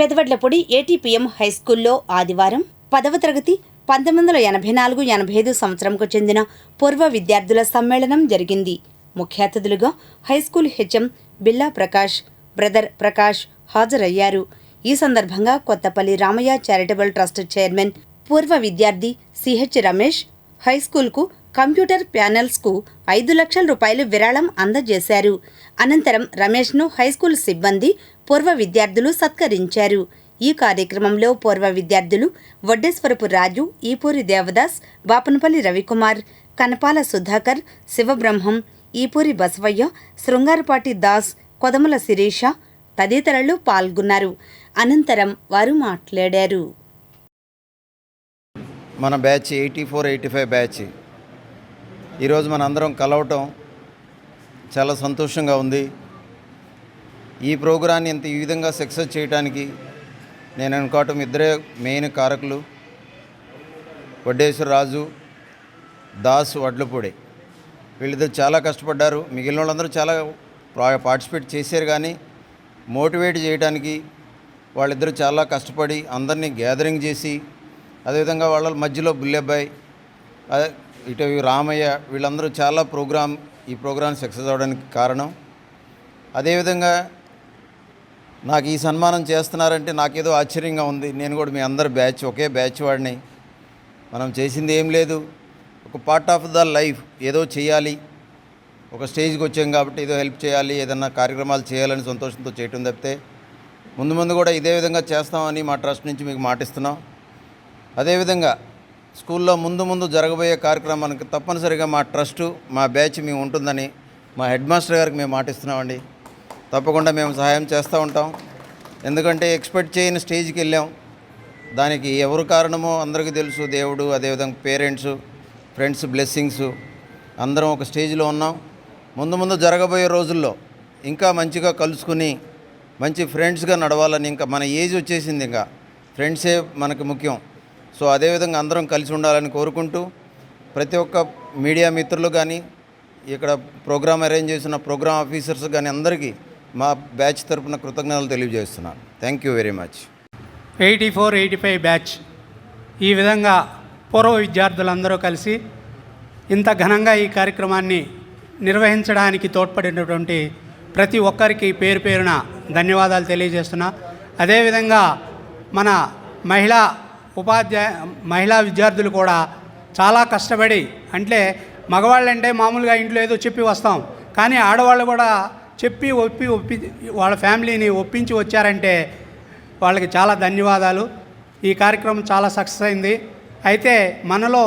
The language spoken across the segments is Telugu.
పెదవడ్లపొడి ఏటీపీఎం హైస్కూల్లో ఆదివారం పదవ తరగతి పంతొమ్మిది వందల ఎనభై నాలుగు ఎనభై ఐదు సంవత్సరంకు చెందిన పూర్వ విద్యార్థుల సమ్మేళనం జరిగింది. ముఖ్య అతిథులుగా హైస్కూల్ హెచ్ఎం బిల్లా ప్రకాష్ బ్రదర్ ప్రకాష్ హాజరయ్యారు. ఈ సందర్భంగా Kothapalli Ramaiah charitable trust chairman పూర్వ విద్యార్థి సిహెచ్ రమేష్ హైస్కూల్కు కంప్యూటర్ ప్యానెల్స్కు ఐదు లక్షల రూపాయలు విరాళం అందజేశారు. అనంతరం రమేష్ను హైస్కూల్ సిబ్బంది పూర్వ విద్యార్థులు సత్కరించారు. ఈ కార్యక్రమంలో పూర్వ విద్యార్థులు వడ్డేశ్వరపు రాజు ఈపూరి దేవదాస్ బాపనపల్లి రవికుమార్ కనపాల సుధాకర్ శివబ్రహ్మం ఈపూరి బసవయ్య శృంగారపాటి దాస్ కొదముల శిరీష తదితరులు పాల్గొన్నారు. అనంతరం వారు మాట్లాడారు. మన batch eighty four eighty five batch. ఈరోజు మన అందరం కలవటం చాలా సంతోషంగా ఉంది. ఈ ప్రోగ్రాన్ని ఇంత ఈ విధంగా సక్సెస్ చేయడానికి నేను అనుకోవటం ఇద్దరే మెయిన్ కారకులు. వడ్డేశ్వర రాజు దాస్ వడ్లపూడి. వీళ్ళిద్దరు చాలా కష్టపడ్డారు. మిగిలిన వాళ్ళందరూ చాలా పార్టిసిపేట్ చేశారు కానీ మోటివేట్ చేయడానికి వాళ్ళిద్దరూ చాలా కష్టపడి అందరినీ గ్యాదరింగ్ చేసి అదేవిధంగా వాళ్ళ మధ్యలో బుల్లెబ్బాయి ఇటు రామయ్య వీళ్ళందరూ చాలా ప్రోగ్రామ్ ఈ ప్రోగ్రామ్ సక్సెస్ అవ్వడానికి కారణం. అదేవిధంగా నాకు ఈ సన్మానం చేస్తున్నారంటే నాకేదో ఆశ్చర్యంగా ఉంది. నేను కూడా మీ అందరి బ్యాచ్ ఒకే బ్యాచ్ వాడిని. మనం చేసింది ఏం లేదు. ఒక పార్ట్ ఆఫ్ ద లైఫ్ ఏదో చేయాలి. ఒక స్టేజ్కి వచ్చాం కాబట్టి ఏదో హెల్ప్ చేయాలి ఏదన్నా కార్యక్రమాలు చేయాలని సంతోషంతో చేయటం తప్పితే ముందు ముందు కూడా ఇదే విధంగా చేస్తామని మా ట్రస్ట్ నుంచి మీకు మాటిస్తున్నాం. అదేవిధంగా స్కూల్లో ముందు ముందు జరగబోయే కార్యక్రమానికి తప్పనిసరిగా మా ట్రస్టు మా బ్యాచ్ మేము ఉంటుందని మా హెడ్ మాస్టర్ గారికి మేము మాటిస్తున్నామండి. తప్పకుండా మేము సహాయం చేస్తూ ఉంటాం. ఎందుకంటే ఎక్స్పెక్ట్ చేయని స్టేజ్కి వెళ్ళాం. దానికి ఎవరు కారణమో అందరికీ తెలుసు. దేవుడు అదేవిధంగా పేరెంట్స్ ఫ్రెండ్స్ బ్లెస్సింగ్స్ అందరం ఒక స్టేజ్లో ఉన్నాం. ముందు ముందు జరగబోయే రోజుల్లో ఇంకా మంచిగా కలుసుకుని మంచి ఫ్రెండ్స్గా నడవాలని ఇంకా మన ఏజ్ వచ్చేసింది ఇంకా. ఫ్రెండ్సే మనకు ముఖ్యం. సో అదేవిధంగా అందరం కలిసి ఉండాలని కోరుకుంటూ ప్రతి ఒక్క మీడియా మిత్రులు కానీ ఇక్కడ ప్రోగ్రామ్ అరేంజ్ చేసిన ప్రోగ్రామ్ ఆఫీసర్స్ కానీ అందరికీ మా బ్యాచ్ తరపున కృతజ్ఞతలు తెలియజేస్తున్నాను. Thank you very much eighty four eighty five batch. ఈ విధంగా పూర్వ విద్యార్థులందరూ కలిసి ఇంత ఘనంగా ఈ కార్యక్రమాన్ని నిర్వహించడానికి తోడ్పడినటువంటి ప్రతి ఒక్కరికి పేరు పేరున ధన్యవాదాలు తెలియజేస్తున్నా. అదేవిధంగా మన మహిళా ఉపాధ్యాయ మహిళా విద్యార్థులు కూడా చాలా కష్టపడి అంటే మగవాళ్ళంటే మామూలుగా ఇంట్లో ఏదో చెప్పి వస్తాం. కానీ ఆడవాళ్ళు కూడా చెప్పి ఒప్పి ఒప్పి వాళ్ళ ఫ్యామిలీని ఒప్పించి వచ్చారంటే వాళ్ళకి చాలా ధన్యవాదాలు. ఈ కార్యక్రమం చాలా సక్సెస్ అయింది. అయితే మనలో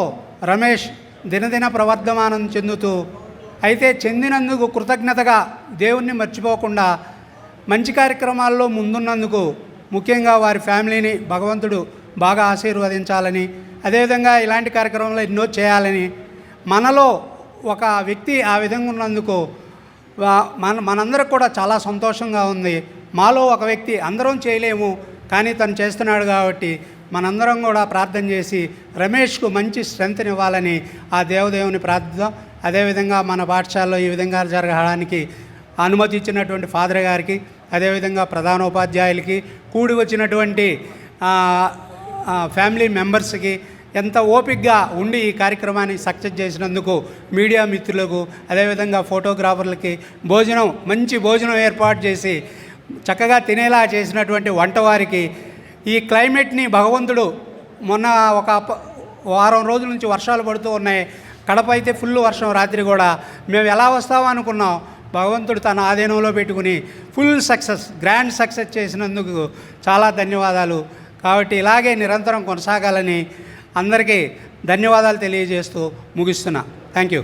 రమేష్ దినదిన ప్రవర్ధమానం చెందుతూ అయితే చెందినందుకు కృతజ్ఞతగా దేవుణ్ణి మర్చిపోకుండా మంచి కార్యక్రమాల్లో ముందున్నందుకు ముఖ్యంగా వారి ఫ్యామిలీని భగవంతుడు బాగా ఆశీర్వదించాలని అదేవిధంగా ఇలాంటి కార్యక్రమంలో ఎన్నో చేయాలని మనలో ఒక వ్యక్తి ఆ విధంగా ఉన్నందుకు మన మనందరికి కూడా చాలా సంతోషంగా ఉంది. మాలో ఒక వ్యక్తి అందరం చేయలేము కానీ తను చేస్తున్నాడు కాబట్టి మనందరం కూడా ప్రార్థన చేసి రమేష్కు మంచి స్ట్రెంత్నివ్వాలని ఆ దేవదేవుని ప్రార్థిద్దాం. అదేవిధంగా మన పాఠశాలలో ఈ విధంగా జరగడానికి అనుమతి ఇచ్చినటువంటి ఫాదర్ గారికి అదేవిధంగా ప్రధానోపాధ్యాయులకి కూడి వచ్చినటువంటి ఫ్యామిలీ మెంబర్స్కి ఎంత ఓపికగా ఉండి ఈ కార్యక్రమాన్ని సక్సెస్ చేసినందుకు మీడియా మిత్రులకు అదేవిధంగా ఫోటోగ్రాఫర్లకి భోజనం మంచి భోజనం ఏర్పాటు చేసి చక్కగా తినేలా చేసినటువంటి వంటవారికి ఈ క్లైమేట్ని భగవంతుడు మొన్న ఒక ప- వారం రోజుల నుంచి వర్షాలు పడుతూ ఉన్నాయి. కడప అయితే ఫుల్ వర్షం రాత్రి కూడా. మేము ఎలా వస్తామో అనుకున్నాం. భగవంతుడు తన ఆధీనంలో పెట్టుకుని ఫుల్ సక్సెస్ గ్రాండ్ సక్సెస్ చేసినందుకు చాలా ధన్యవాదాలు. కాబట్టి ఇలాగే నిరంతరం కొనసాగాలని అందరికీ ధన్యవాదాలు తెలియజేస్తూ ముగిస్తున్నా. Thank you